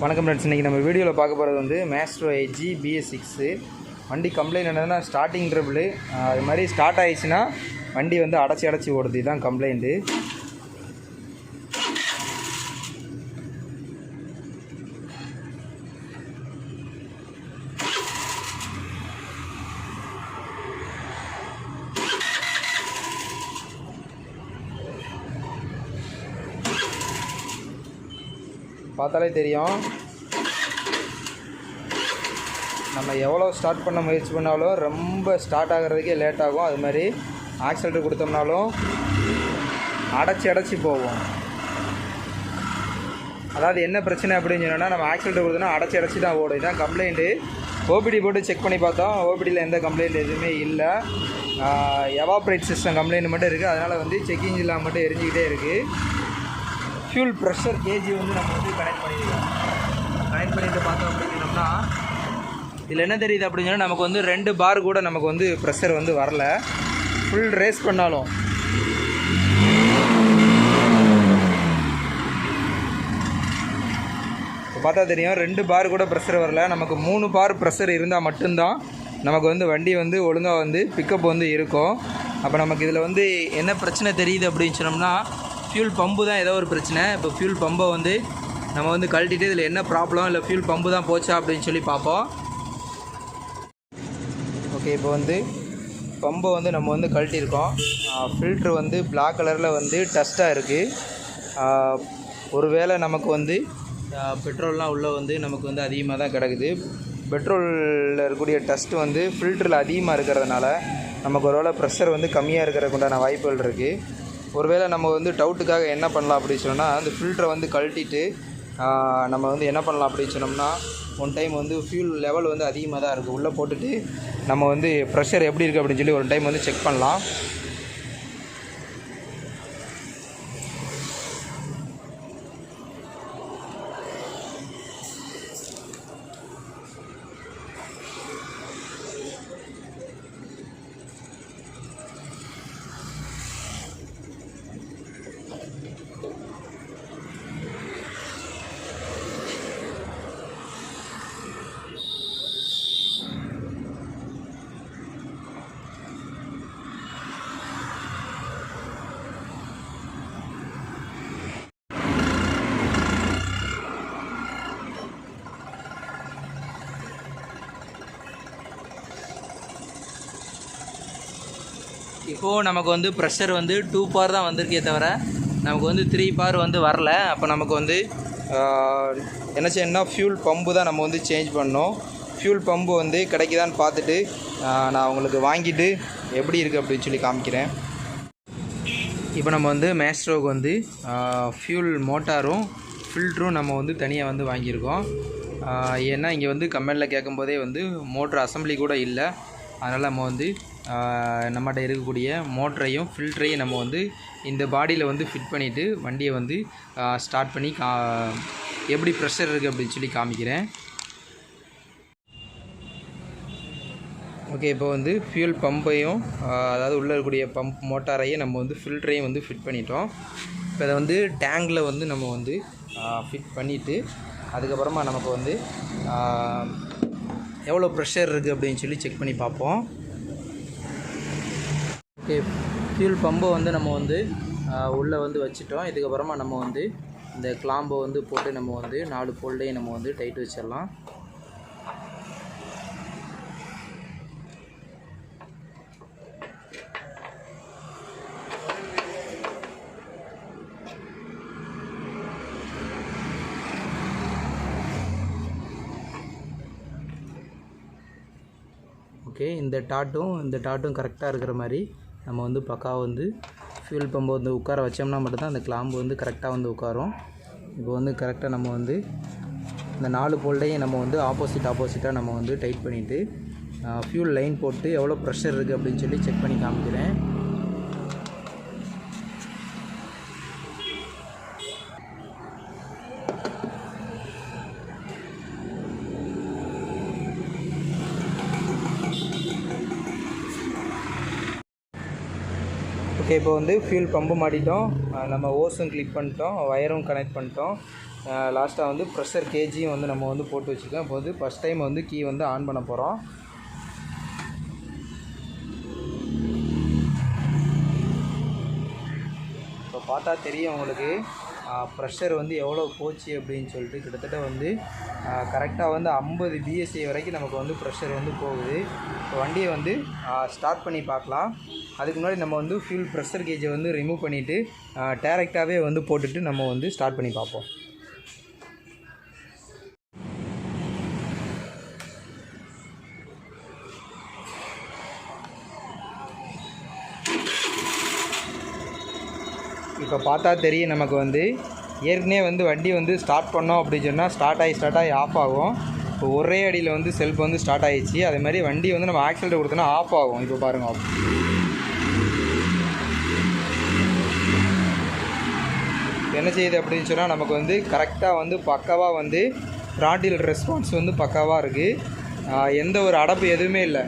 வணக்கம் ஃப்ரெண்ட்ஸ் இன்றைக்கி நம்ம வீடியோவில் பார்க்க போகிறது வந்து மேஸ்ட்ரோ ஏஜி பிஎஸ் சிக்ஸு வண்டி கம்ப்ளைண்ட் என்னதுன்னா ஸ்டார்டிங் ட்ரபிள் அது மாதிரி ஸ்டார்ட் ஆகிடுச்சுன்னா வண்டி வந்து அடைச்சி அடைச்சி ஓடுது. இதுதான் கம்ப்ளைண்ட்டு பார்த்தாலே தெரியும். நம்ம எவ்வளோ ஸ்டார்ட் பண்ண முயற்சி பண்ணாலும் ரொம்ப ஸ்டார்ட் ஆகிறதுக்கே லேட் ஆகும். அது மாதிரி ஆக்சிலேட்டர் கொடுத்தோம்னாலும் அடைச்சி அடைச்சி போகும் அதாவது என்ன பிரச்சனை அப்படின்னு சொன்னால் நம்ம ஆக்சிலேட்டர் கொடுத்தோம்னா அடைச்சி அடைச்சி தான் ஓடும். இதான் கம்ப்ளைண்ட்டு ஓபிடி போட்டு செக் பண்ணி பார்த்தோம். ஓபிடியில் எந்த கம்ப்ளைண்ட் எதுவுமே இல்லை. எவாப்ரேட் சிஸ்டம் கம்ப்ளைண்ட் மட்டும் இருக்குது அதனால் வந்து செக்கிங் இல்லாமல் மட்டும் எரிஞ்சிக்கிட்டே இருக்குது ஃபியூல் ப்ரெஷர் கேஜி வந்து நம்ம வந்து கனெக்ட் பண்ணியிருக்கோம் கனெக்ட் பண்ணிட்டு பார்த்தோம் அப்படின்னோம்னா இதில் என்ன தெரியுது அப்படின்னு சொன்னால் நமக்கு வந்து ரெண்டு பார் கூட நமக்கு வந்து ப்ரெஷர் வந்து வரல. ஃபுல் ரேஸ் பண்ணாலும். இப்போ பார்த்தா தெரியும் ரெண்டு பார் கூட ப்ரெஷர் வரல. நமக்கு மூணு பார் ப்ரெஷர் இருந்தால் மட்டும்தான் நமக்கு வந்து வண்டி வந்து ஒழுங்காக வந்து பிக்கப் வந்து இருக்கும். அப்போ நமக்கு இதில் வந்து என்ன பிரச்சனை தெரியுது அப்படின்னு சொன்னோம்னா ஃபியூல் பம்பு தான் ஏதோ ஒரு பிரச்சனை. இப்போ ஃபியூல் பம்பை வந்து நம்ம வந்து கழட்டிட்டு இதில் என்ன ப்ராப்ளம் இல்லை ஃபியூல் பம்பு தான் போச்சா அப்படின்னு சொல்லி பார்ப்போம். ஓகே இப்போ வந்து பம்பை வந்து நம்ம வந்து கழட்டியிருக்கோம். ஃபில்ட்ரு வந்து பிளாக் கலரில் வந்து டஸ்ட்டாக இருக்குது ஒருவேளை நமக்கு வந்து பெட்ரோல்லாம் உள்ளே வந்து நமக்கு வந்து அதிகமாக தான் கிடக்குது. பெட்ரோலில் இருக்கக்கூடிய டஸ்ட் வந்து ஃபில்டரில் அதிகமாக இருக்கிறதுனால நமக்கு ஒருவேளை ப்ரெஷர் வந்து கம்மியாக இருக்கிறதுக்கு உண்டான வாய்ப்புகள் இருக்குது ஒருவேளை நம்ம வந்து டவுட்டுக்காக என்ன பண்ணலாம் அப்படின்னு சொன்னால் அந்த ஃபில்டரை வந்து கழட்டிட்டு நம்ம வந்து என்ன பண்ணலாம் அப்படின்னு சொன்னோம்னா ஒன் டைம் வந்து ஃபியூல் லெவல் வந்து அதிகமாக தான் இருக்குது உள்ளே போட்டுட்டு நம்ம வந்து ப்ரெஷர் எப்படி இருக்குது அப்படின்னு சொல்லி ஒரு டைம் வந்து செக் பண்ணலாம். இப்போது நமக்கு வந்து ப்ரெஷர் வந்து டூ பார் தான் வந்திருக்கே தவிர நமக்கு வந்து த்ரீ பார் வந்து வரல. அப்போ நமக்கு வந்து என்ன செய்யணும்னா ஃபியூல் பம்பு தான் நம்ம வந்து சேஞ்ச் பண்ணோம் ஃபியூல் பம்பு வந்து கிடைக்குதான்னு பார்த்துட்டு நான் உங்களுக்கு வாங்கிட்டு எப்படி இருக்குது அப்படின்னு சொல்லி காமிக்கிறேன். இப்போ நம்ம வந்து மேஸ்ட்ரோவுக்கு வந்து ஃபியூல் மோட்டாரும் ஃபில்ட்ரும் நம்ம வந்து தனியாக வந்து வாங்கியிருக்கோம். ஏன்னா இங்கே வந்து கம்பெனியில் கேட்கும்போதே வந்து மோட்ரு அசம்பிளி கூட இல்லை. அதனால் நம்ம வந்து நம்மகிட்ட இருக்கக்கூடிய மோட்டரையும் ஃபில்டரையும் நம்ம வந்து இந்த பாடியில் வந்து ஃபிட் பண்ணிவிட்டு வண்டியை வந்து ஸ்டார்ட் பண்ணி கா எப்படி ப்ரெஷர் இருக்குது அப்படின்னு சொல்லி காமிக்கிறேன். ஓகே இப்போ வந்து ஃபியூல் பம்பையும் அதாவது உள்ளே இருக்கக்கூடிய பம்ப் மோட்டாரையும் நம்ம வந்து ஃபில்டரையும் வந்து ஃபிட் பண்ணிட்டோம். இப்போ அதை வந்து டேங்கில் வந்து நம்ம வந்து ஃபிட் பண்ணிவிட்டு அதுக்கப்புறமா நமக்கு வந்து எவ்வளோ ப்ரெஷர் இருக்குது அப்படின்னு சொல்லி செக் பண்ணி பார்ப்போம். ஓகே ஃபியூல் பம்பை வந்து நம்ம வந்து உள்ளே வந்து வச்சுட்டோம். இதுக்கப்புறமா நம்ம வந்து இந்த கிளாம்பை வந்து போட்டு நம்ம வந்து நாலு போல்டையும் நம்ம வந்து டைட் வச்சிடலாம். ஓகே இந்த டாட்டும் இந்த டாட்டும் கரெக்டாக இருக்கிற மாதிரி நம்ம வந்து பக்காவை வந்து ஃபியூல் பம்பை வந்து உட்கார வச்சோம்னா மட்டும்தான் அந்த கிளாம்பு வந்து கரெக்டாக வந்து உட்காரும். இப்போ வந்து கரெக்டாக நம்ம வந்து இந்த நாலு போல்டையும் நம்ம வந்து ஆப்போசிட் ஆப்போசிட்டாக நம்ம வந்து டைட் பண்ணிவிட்டு ஃபியூல் லைன் போட்டு எவ்வளோ ப்ரெஷர் இருக்குது அப்படின்னு சொல்லி செக் பண்ணி காமிக்கிறேன். ஓகே இப்போ வந்து ஃபியூல் பம்பு மாட்டிட்டோம். நம்ம ஓஸும் கிளிக் பண்ணிட்டோம். ஒயரும் கனெக்ட் பண்ணிட்டோம். லாஸ்ட்டாக வந்து ப்ரெஷர் கேஜியும் வந்து நம்ம வந்து போட்டு வச்சுருக்கோம். இப்போ வந்து ஃபஸ்ட் டைம் வந்து கீ வந்து ஆன் பண்ண போகிறோம் இப்போ பார்த்தா தெரியும் உங்களுக்கு. ப்ரெஷர் வந்து எவ்வளோ போச்சு அப்படின்னு சொல்லிட்டு கிட்டத்தட்ட வந்து கரெக்டாக வந்து ஐம்பது பிஎஸ்சி வரைக்கும் நமக்கு வந்து ப்ரெஷர் வந்து போகுது. இப்போ வண்டியை வந்து ஸ்டார்ட் பண்ணி பார்க்கலாம். அதுக்கு முன்னாடி நம்ம வந்து ஃபியூல் ப்ரெஷர் கேஜை வந்து ரிமூவ் பண்ணிவிட்டு டேரெக்டாகவே வந்து போட்டுட்டு நம்ம வந்து ஸ்டார்ட் பண்ணி பார்ப்போம். இப்போ பார்த்தா தெரியும் நமக்கு வந்து ஏற்கனவே வந்து வண்டி வந்து ஸ்டார்ட் பண்ணோம் அப்படின்னு சொன்னால் ஸ்டார்ட் ஆகி ஸ்டார்ட் ஆகி ஆஃப் ஆகும். இப்போ ஒரே அடியில் வந்து செல்ஃப் வந்து ஸ்டார்ட் ஆகிடுச்சு அதே மாதிரி வண்டி வந்து நம்ம ஆக்சிலேட்டர் கொடுத்தோன்னா ஆஃப் ஆகும். இப்போ பாருங்கள் என்ன செய்யுது அப்படின்னு சொன்னால் நமக்கு வந்து கரெக்டாக வந்து பக்காவாக வந்து த்ராட்டில் ரெஸ்பான்ஸ் வந்து பக்காவாக இருக்குது எந்த ஒரு அடப்பு எதுவுமே இல்லை.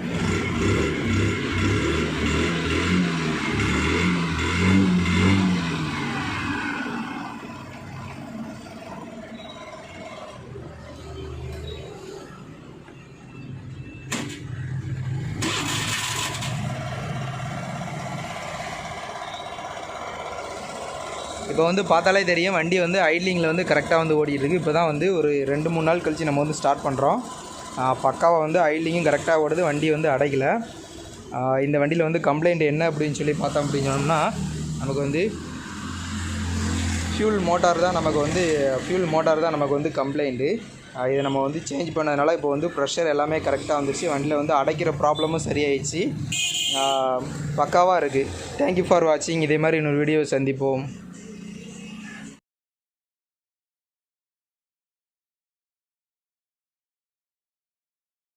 இப்போ வந்து பார்த்தாலே தெரியும் வண்டி வந்து ஐட்லிங்கில் வந்து கரெக்டாக வந்து ஓடிட்டுருக்கு. இப்போ தான் வந்து ஒரு ரெண்டு மூணு நாள் கழித்து நம்ம வந்து ஸ்டார்ட் பண்ணுறோம் பக்காவாக வந்து ஐட்லிங்கும் கரெக்டாக ஓடுது வண்டி வந்து அடைக்கலை. இந்த வண்டியில் வந்து கம்ப்ளைண்ட் என்ன அப்படின்னு சொல்லி பார்த்தோம் அப்படின்னு சொன்னோம்னா நமக்கு வந்து ஃபியூல் மோட்டார் தான் நமக்கு வந்து ஃபியூல் மோட்டார் தான் நமக்கு வந்து கம்ப்ளைண்ட்டு இதை நம்ம வந்து சேஞ்ச் பண்ணதுனால இப்போ வந்து ப்ரெஷர் எல்லாமே கரெக்டாக வந்துருச்சு. வண்டியில் வந்து அடைக்கிற ப்ராப்ளமும் சரியாயிடுச்சு. பக்காவாக இருக்குது தேங்க்யூ ஃபார் வாட்சிங் இதே மாதிரி இன்னொரு வீடியோ சந்திப்போம்.